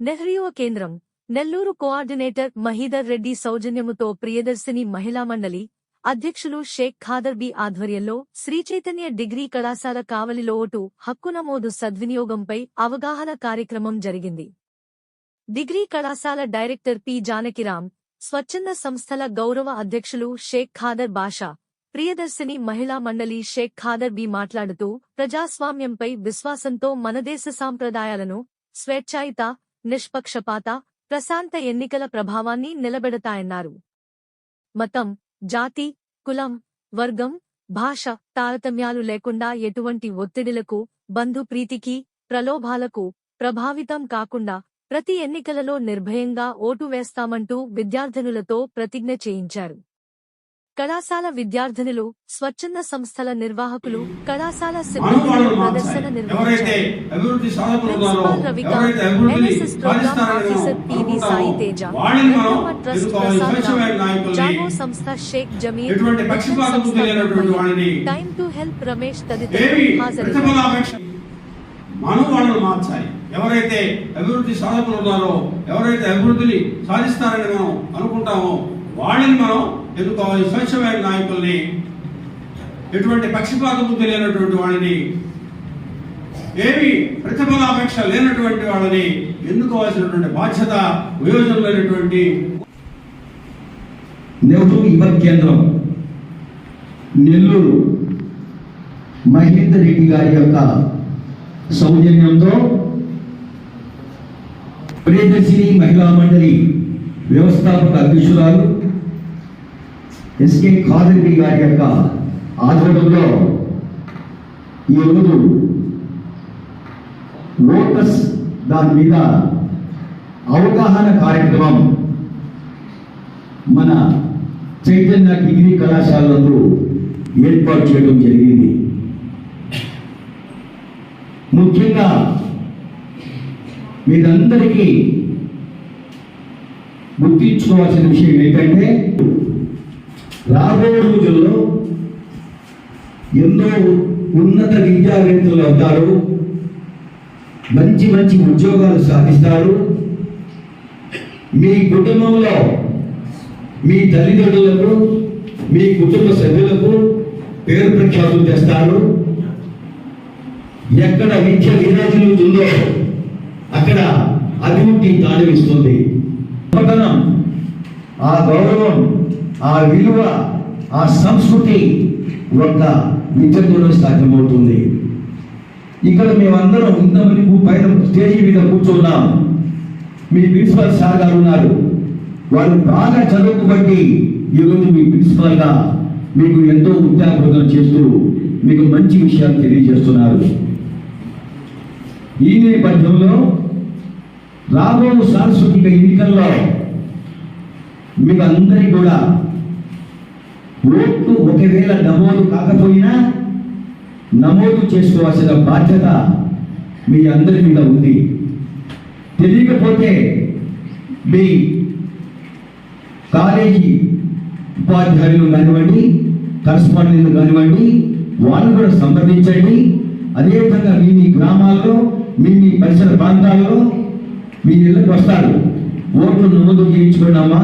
నెహ్రూ కేంద్రం నెల్లూరు కోఆర్డినేటర్ మహీదర్ రెడ్డి సౌజన్యముతో ప్రియదర్శిని మహిళా మండలి అధ్యక్షులు షేక్ ఖాదర్ బి ఆధ్వర్యంలో శ్రీచైతన్య డిగ్రీ కళాశాల కావలిలో ఓటు హక్కు నమోదు సద్వినియోగంపై అవగాహన కార్యక్రమం జరిగింది. డిగ్రీ కళాశాల డైరెక్టర్ పి జానకిరామ్ స్వచ్ఛంద సంస్థల గౌరవ అధ్యక్షులు షేక్ ఖాదర్ బాషా ప్రియదర్శిని మహిళా మండలి షేక్ ఖాదర్ బి మాట్లాడుతూ ప్రజాస్వామ్యంపై విశ్వాసంతో మనదేశ సాంప్రదాయాలను స్వేచ్ఛాయుత నిష్పక్షపాత ప్రశాంత ఎన్నికల ప్రభావాన్ని నిలబెడతాయన్నారు. మతం జాతి కులం వర్గం భాష తారతమ్యాలు లేకుండా ఎటువంటి ఒత్తిడిలకు బంధుప్రీతికి ప్రలోభాలకు ప్రభావితం కాకుండా ప్రతి ఎన్నికలలో నిర్భయంగా ఓటు వేస్తామంటూ విద్యార్థినులతో ప్రతిజ్ఞ చేయించారు. కళాశాల విద్యార్థినులు స్వచ్ఛంద సంస్థల నిర్వాహకులు కళాశాల సిబ్బంది ప్రదర్శన నిర్వహించారు. రవికాంత్ ఎవరైతే అభివృద్ధిని ఎన్ఎస్ఎస్ ప్రోగ్రామ్ సాధిస్తారని ఆఫీసర్ పివి సాయి తేజ ట్రస్ట్ ప్రసాద్ జాగో సంస్థ షేక్ జమీర్ వాళ్ళని టైం హెల్ప్ రమేష్ తదితరులు మార్చాలి. ఎవరైతే అభివృద్ధి సాధకులు ఉన్నారో ఎవరైతే అభివృద్ధిని సాధిస్తారని మనం అనుకుంటామో వాళ్ళని మనం ఎదుర్కోవాలి. స్వచ్ఛమైన నాయకుల్ని ఎటువంటి పక్షపాతం తెలియనటువంటి వాళ్ళని ఏమి ప్రతిఫలాపేక్ష లేనటువంటి వాళ్ళని ఎన్నుకోవాల్సినటువంటి బాధ్యత వియోజనమైనటువంటి నెహ్రూ యువ కేంద్రం నెల్లూరు మహేందర్ రెడ్డి గారి యొక్క సౌజన్యంతో ప్రియదర్శిని మహిళా మండలి వ్యవస్థాపక అధ్యక్షురాలు ఎస్కే ఖాదర్రెడ్డి గారి యొక్క ఆధ్వర్యంలో ఈరోజు లోకస్ దాని మీద అవగాహన కార్యక్రమం మన చైతన్య డిగ్రీ కళాశాలలో ఏర్పాటు చేయడం జరిగింది. ముఖ్యంగా మీరందరికీ గుర్తించుకోవాల్సిన విషయం ఏంటంటే రాబోయే రోజుల్లో ఎన్నో ఉన్నత విద్యావేత్తలు అవుతారు. మంచి మంచి ఉద్యోగాలు సాధిస్తారు. మీ కుటుంబంలో మీ తల్లిదండ్రులకు మీ కుటుంబ సభ్యులకు పేరు ప్రఖ్యాతులు తెస్తారు. ఎక్కడ విద్య విరాజిల్లుతుందో అక్కడ అభివృద్ధి తాండవిస్తుంది ఆ గౌరవం ఆ విలువ ఆ సంస్కృతి ఒక విద్యతోనే సాధ్యమవుతుంది. ఇక్కడ మేమందరం ఇంతమంది పైన స్టేజీ మీద కూర్చున్నాం. మీ ప్రిన్సిపల్ సార్ గారు ఉన్నారు. వాళ్ళు బాగా చదువుకుబట్టి ఈరోజు మీ ప్రిన్సిపల్గా మీకు ఎంతో విద్యాబోధన చేస్తూ మీకు మంచి విషయాలు తెలియజేస్తున్నారు. ఈ నేపథ్యంలో రాబో సాంస్కృతిక ఎన్నికల్లో మీకు అందరికీ కూడా ఓట్లు ఒకవేళ నమోదు కాకపోయినా నమోదు చేసుకోవాల్సిన బాధ్యత మీ అందరి మీద ఉంది. తెలియకపోతే మీ కాలేజీ ఉపాధ్యాయులు కానివ్వండి కరస్పాండెంట్లు కానివ్వండి వాళ్ళు కూడా సంప్రదించండి. అదేవిధంగా మీ మీ గ్రామాల్లో మీ మీ పరిసర ప్రాంతాల్లో మీ ఇళ్ళకి వస్తారు. ఓట్లు నమోదు చేయించుకున్నామా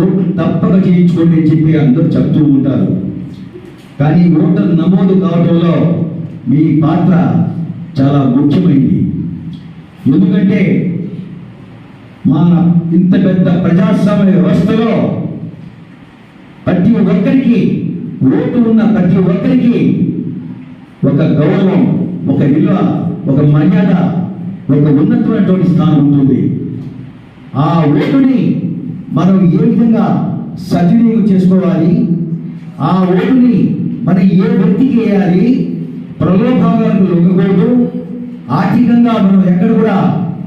ఓట్లు తప్పక చేయించుకోండి అని చెప్పి అందరూ చెప్తూ ఉంటారు. కానీ ఓటర్ నమోదు కావడంలో మీ పాత్ర చాలా ముఖ్యమైంది. ఎందుకంటే మా ఇంత పెద్ద ప్రజాస్వామ్య వ్యవస్థలో ప్రతి ఒక్కరికి ఓటు ఉన్న ప్రతి ఒక్కరికి ఒక గౌరవం ఒక విలువ ఒక మర్యాద ఒక ఉన్నతమైనటువంటి స్థానం ఉంటుంది. ఆ ఓటుని మనం ఏ విధంగా సద్వినియోగం చేసుకోవాలి? ఆ ఓటుని మనం ఏ వ్యక్తికి వేయాలి? ప్రలోభాలకు లొంగకూడదు. ఆర్థికంగా మనం ఎక్కడ కూడా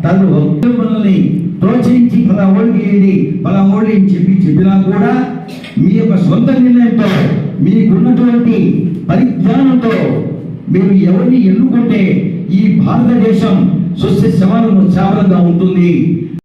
తను మనల్ని ప్రోత్సహించి పలా ఓడికి వేయండి పలా ఓడి అని చెప్పి చెప్పినా కూడా మీ యొక్క సొంత నిర్ణయంతో మీకున్నటువంటి పరిజ్ఞానంతో మీరు ఎవరిని ఎన్నుకుంటే ఈ భారతదేశం సుస్థ సమానం సమానంగా ఉంటుంది.